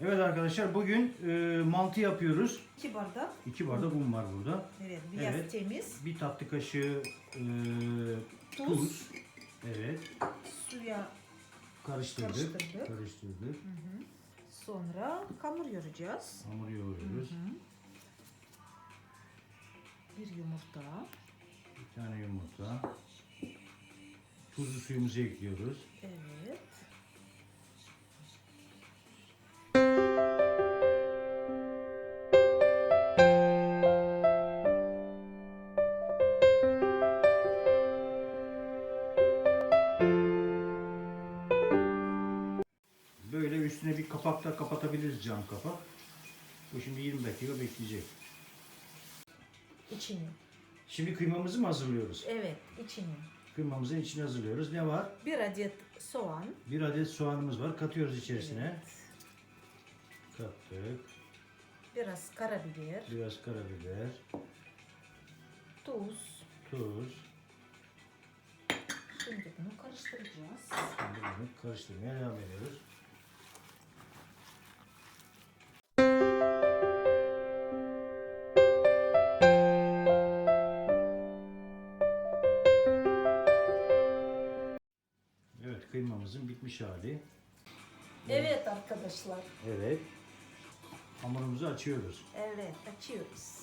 Evet arkadaşlar bugün e, mantı yapıyoruz. 2 bardak. 2 bardak un var burada. Evet, biraz Evet. temiz. Bir tatlı kaşığı e, tuz. Tuz. Evet. Suya Karıştırdık. Karıştırdık. Karıştırdık. sonra hamur yoracağız. Hamur yoğuruyoruz. Bir yumurta. Bir tane yumurta. Tuzlu suyumuzu ekliyoruz. Evet. Kapakla kapatabiliriz cam kapak. Bu şimdi 20 dakika bekleyecek. İçini. Şimdi kıymamızı mı hazırlıyoruz? Evet, içini. Kıymamızın içini hazırlıyoruz. Ne var? Bir adet soğan. Bir adet soğanımız var. Katıyoruz içerisine. Evet. Kattık. Biraz karabiber, Biraz karabiber, tuz. tuz. Şimdi bunu karıştıracağız. Şimdi bunu karıştırmaya devam ediyoruz. Hali. Evet arkadaşlar. Evet. Hamurumuzu açıyoruz. Evet, açıyoruz.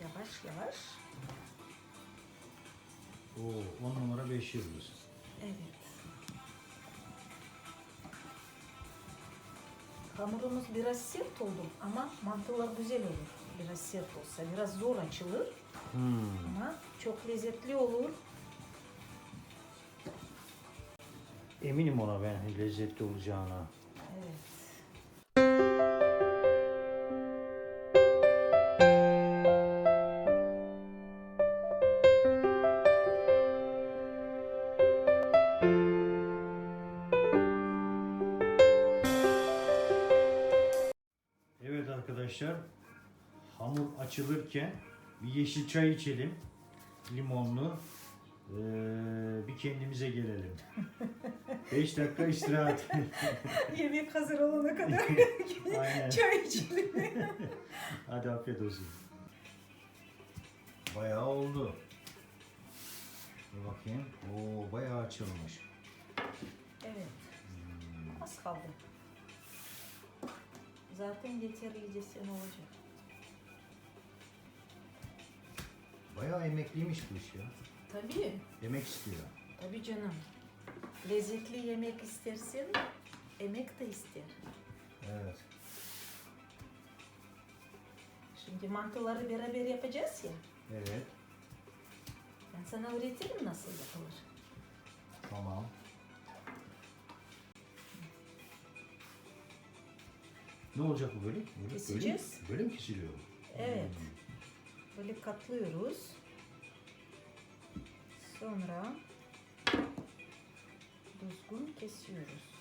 Yavaş yavaş. Oo, 10 numara 5 yıldız. Evet. Hamurumuz biraz sert oldu ama mantılar güzel olur. Biraz sert olsa biraz zor açılır Hmm. ama çok lezzetli olur. Eminim ona ben lezzetli olacağına. Evet. Evet arkadaşlar, hamur açılırken bir yeşil çay içelim. Limonlu. Ee, bir kendimize gelelim. 5 dakika istirahat. Yemek hazır olana kadar çay içelim. Hadi afiyet olsun. Bayağı oldu. Dur bakayım. Oo bayağı açılmış. Evet. Az kaldı. Zaten yeterlice sen olacak. Bayağı emekliymiş bu iş ya. Tabii. Emek istiyor. Tabii canım. Lezzetli yemek istersen emek de ister. Evet. Şimdi mantıları beraber yapacağız ya. Evet. Ben sana öğretirim nasıl yapılır. Tamam. Ne olacak bu böyle? Böyle, Keseceğiz. Böyle, böyle mi kesiliyor? Evet. Hmm. Böyle katlıyoruz. Sonra düzgün kesiyoruz.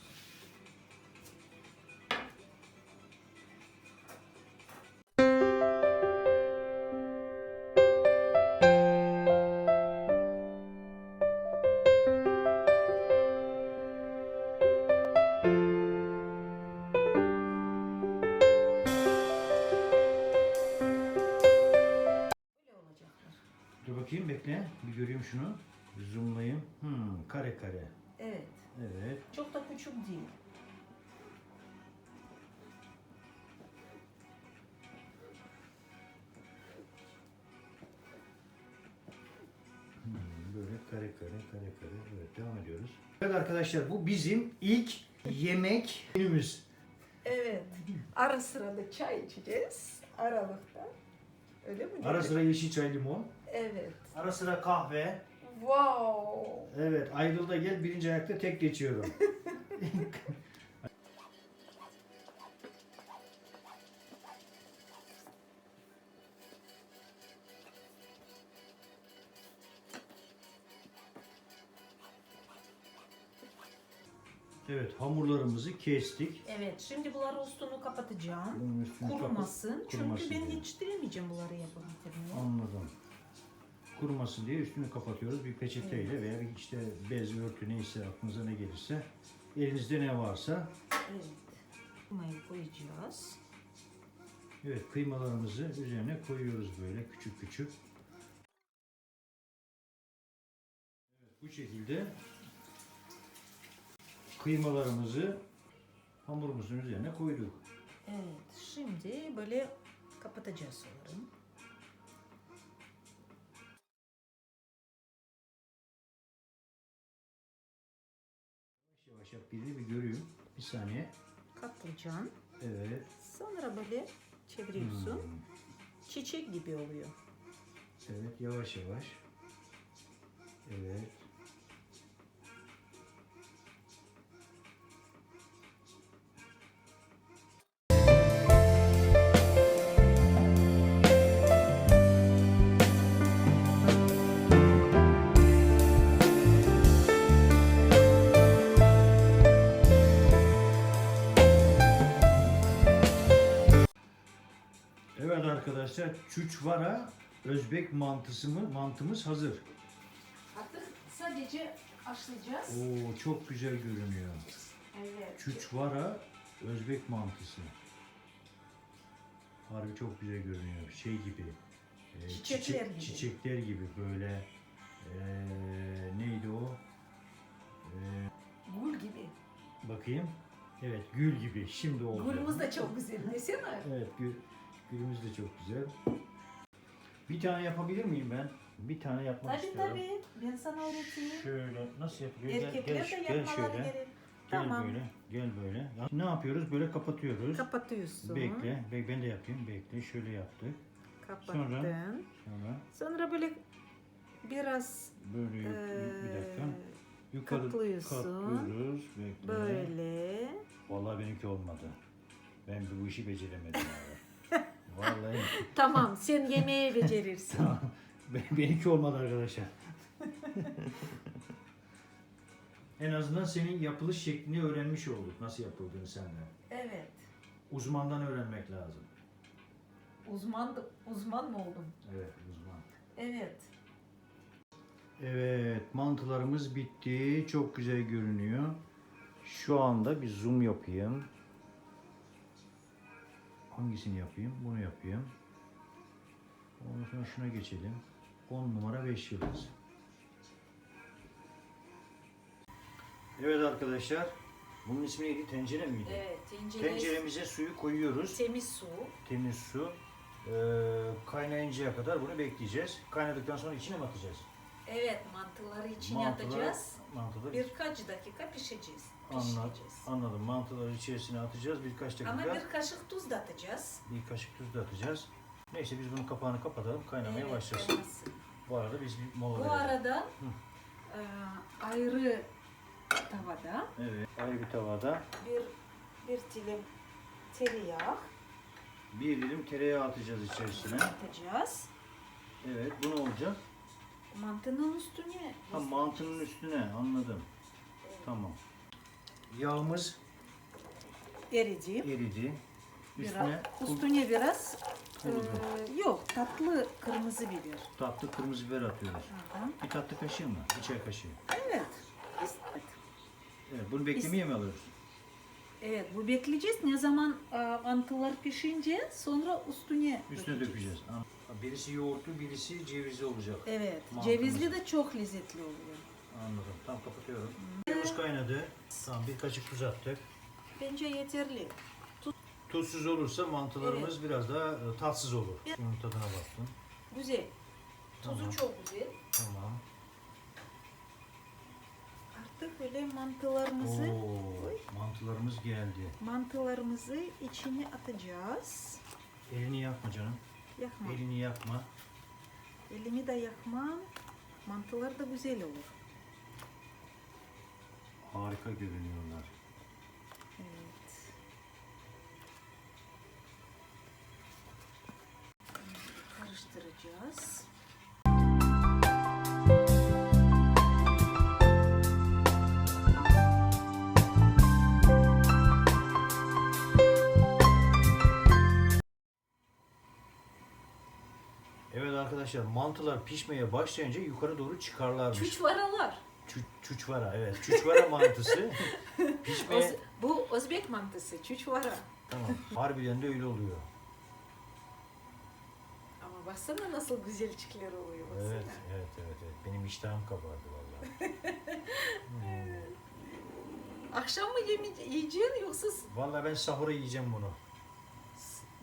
Dur bakayım bekle. Bir göreyim şunu. Zoomlayayım. Hmm, kare kare. Evet. Evet. Çok da küçük değil. Hmm, böyle kare kare kare kare. Evet devam ediyoruz. Evet arkadaşlar bu bizim ilk yemek menümüz. Evet. Ara sıra da çay içeceğiz. Aralıkta. Öyle mi? Ara sıra yeşil çay limon. Evet. Ara sıra kahve. Wow. Evet ayrılda gel birinci ayakta tek geçiyorum. Evet hamurlarımızı kestik. Evet. Şimdi bunları üstünü kapatacağım. Bunun üstünü kapat- Kurumasın. kurumasın Çünkü ben diye. hiç demeyeceğim bunları yapıp. Anladım. Kurumasın diye üstünü kapatıyoruz bir peçeteyle veya bir işte bez, örtü neyse aklınıza ne gelirse Elinizde ne varsa. Evet. Kıymayı koyacağız. Evet kıymalarımızı üzerine koyuyoruz böyle küçük küçük. Evet, bu şekilde kıymalarımızı hamurumuzun üzerine koyduk. Evet. Şimdi böyle kapatacağız sanırım. Yavaş yavaş bir göreyim. Bir saniye. Katlıcan. Evet. Sonra böyle çeviriyorsun. Hmm. Çiçek gibi oluyor. Evet yavaş yavaş. Evet. Arkadaşlar çuçvara Özbek mantısı mı? Mantımız hazır. Artık sadece haşlayacağız. Oo çok güzel görünüyor. Evet. Çuçvara Özbek mantısı. Harbi çok güzel görünüyor. Şey gibi. e, Çiçekler çiçek- gibi. Çiçekler gibi böyle. e, neydi o? E, Gül gibi. bakayım. Evet gül gibi. Şimdi oldu. Gülümüz de çok güzel desene. Evet gül, gülümüz de çok güzel. Bir tane yapabilir miyim ben? Bir tane yapmak Tabii istiyorum. tabii. Ben sana öğreteyim. Şöyle nasıl yapılıyor? Gel, Erkekler gel, de gel yapmaları şöyle. gerek. Gel Tamam. böyle. Gel böyle. Ne yapıyoruz? Böyle kapatıyoruz. Kapatıyorsun. Bekle. Be- ben de yapayım. Bekle. Şöyle yaptık. Kapattın. Sonra? Sonra, Sonra böyle biraz böyle yuk- yuk- bir dakika. eee, Yukarı katlıyorsun. katlıyoruz. Bekle. böyle Vallahi benimki olmadı. Ben bu işi beceremedim abi. Vallahi. Tamam sen yemeği becerirsin. Tamam. Ben- benimki olmadı arkadaşlar. en azından senin yapılış şeklini öğrenmiş olduk. Nasıl yapıldığını senden. evet. Uzmandan öğrenmek lazım. Uzman uzman mı oldum? Evet uzman. Evet. Evet mantılarımız bitti. Çok güzel görünüyor. Şu anda bir zoom yapayım. Hangisini yapayım? Bunu yapayım. Ondan sonra şuna geçelim. 10 numara 5 yıldız. Evet arkadaşlar. Bunun ismi neydi? Tencere miydi? Evet. Tencere, Tenceremize suyu koyuyoruz. temiz su. Temiz su. Ee, kaynayıncaya kadar bunu bekleyeceğiz. Kaynadıktan sonra içine mi atacağız? Evet mantıları içine Mantıları- atacağız. Mantıları Birkaç dakika pişeceğiz. Anladım. Pişireceğiz. Anladım. Mantıları içerisine atacağız birkaç dakika. Ama bir... bir kaşık tuz da atacağız. kaşık tuz da atacağız. Neyse biz bunun kapağını kapatalım. Kaynamaya Evet, başlasın. kaynamasın. Bu arada biz bir mola Bu verelim. arada e, ayrı tavada Evet. Ayrı bir tavada bir bir dilim tereyağı bir dilim tereyağı atacağız içerisine. atacağız. Evet. Bu ne olacak? Mantının üstüne Ha, mantının üstüne. Anladım. Tamam. Yağımız eridi. eridi. Biraz, Üstüne pul- üstüne biraz pul biber. e, yok tatlı kırmızı biber. tatlı kırmızı biber atıyoruz. Hı. Bir tatlı kaşığı mı? Bir çay kaşığı. Evet. Evet. Evet. Bunu beklemeye mi alıyoruz? Evet bu bekleyeceğiz. Ne zaman e, mantılar pişince sonra üstüne Üstüne dökeceğiz. An- Birisi yoğurtlu, birisi cevizli olacak. Evet. Mantımız. Cevizli de çok lezzetli oluyor. Anladım. Tamam kapatıyorum. Suyumuz kaynadı. Tamam bir kaşık tuz attık. Bence yeterli. Tuzsuz olursa mantılarımız biraz daha e, tatsız olur. Suyun tadına baktım. Güzel. Tuzu Tamam. çok güzel. Tamam. Artık böyle mantılarımızı Oo, mantılarımız geldi. mantılarımızı içine atacağız. Elini yakma canım. Yakma. Elini yakma. Elimi de yakmam. Mantılar da güzel olur. Harika görünüyorlar. Evet. Karıştıracağız. Arkadaşlar mantılar pişmeye başlayınca yukarı doğru çıkarlarmış. Çuçvaralar. Çu- çuçvara evet. Çuçvara mantısı Özbek mantısı, çuçvara. Tamam. Harbiden de öyle oluyor. Ama baksana nasıl güzelcikler oluyor. Baksana. Evet, evet, evet, evet. Benim iştahım kabardı vallahi. Hmm. Akşam mı yeme- yiyeceksin yoksa Vallahi ben sahura yiyeceğim bunu.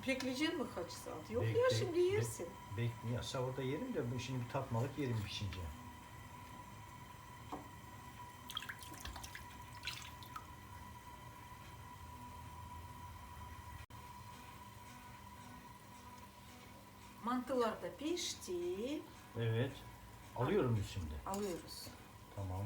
bekleyeceksin mi kaç saat? Yok Bek- ya şimdi yersin. Bek ya sahurda yerim de bu şimdi bir tatmalık yerim pişince. Mantılar da pişti. Evet. Alıyorum biz şimdi. Alıyoruz. Tamam.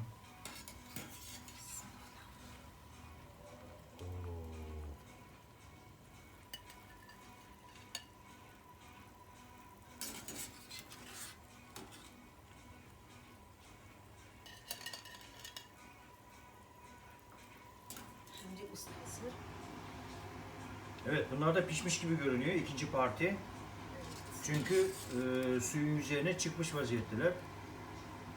Bunlar da pişmiş gibi görünüyor ikinci parti. Çünkü e, suyun yüzeyine çıkmış vaziyetteler.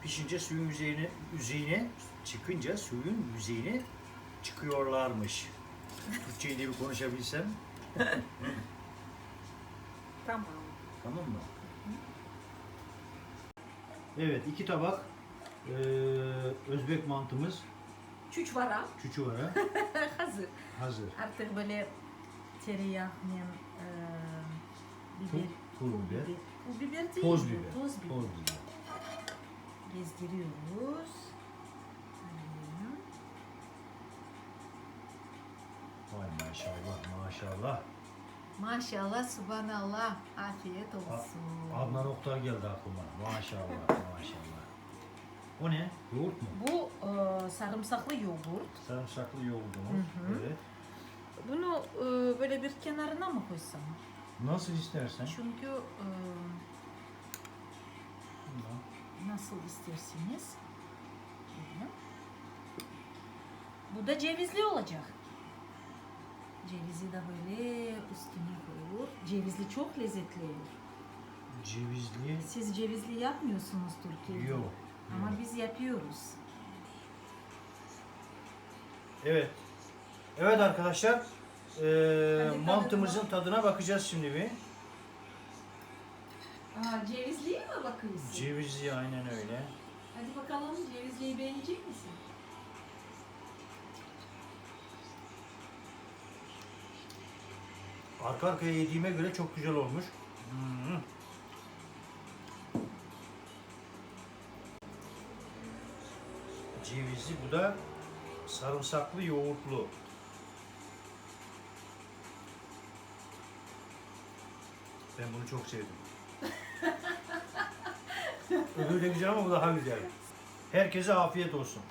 Pişince suyun yüzeyine, yüzeyine çıkınca suyun yüzeyine çıkıyorlarmış. Türkçeyi de bir konuşabilsem. Tamam. Tamam mı? Evet iki tabak e, Özbek mantımız Çuçvara çuçuvara hazır. hazır. Artık böyle tereyağıyla e, biber, Pul- pul biber. Pul biber değil. Toz biber. Toz biber. Toz biber. Gezdiriyoruz. Vay maşallah maşallah. Maşallah, subhanallah. Afiyet olsun. Adnan Oktar geldi aklıma. Maşallah maşallah. O ne? Yoğurt mu? Bu e, sarımsaklı yoğurt. Sarımsaklı yoğurdumuz. Hı hı. Evet. Bunu e, böyle bir kenarına mı koysam? Nasıl istersen. Çünkü e, nasıl isterseniz. Bu da cevizli olacak. Cevizi de böyle üstüne koyulur. Cevizli çok lezzetli olur. Cevizli. Siz cevizli yapmıyorsunuz Türkiye'de. Yok. Ama yok. biz yapıyoruz. Evet. Evet arkadaşlar. Hadi mantımızın tadına. tadına bakacağız şimdi bir. Aa, cevizliye mi bakıyorsun? Cevizli aynen öyle. Hadi bakalım cevizliyi beğenecek misin? Arka arkaya yediğime göre çok güzel olmuş. Hmm. Cevizli bu da sarımsaklı yoğurtlu. Ben bunu çok sevdim. Öbürü de güzel ama bu daha güzel. Herkese afiyet olsun.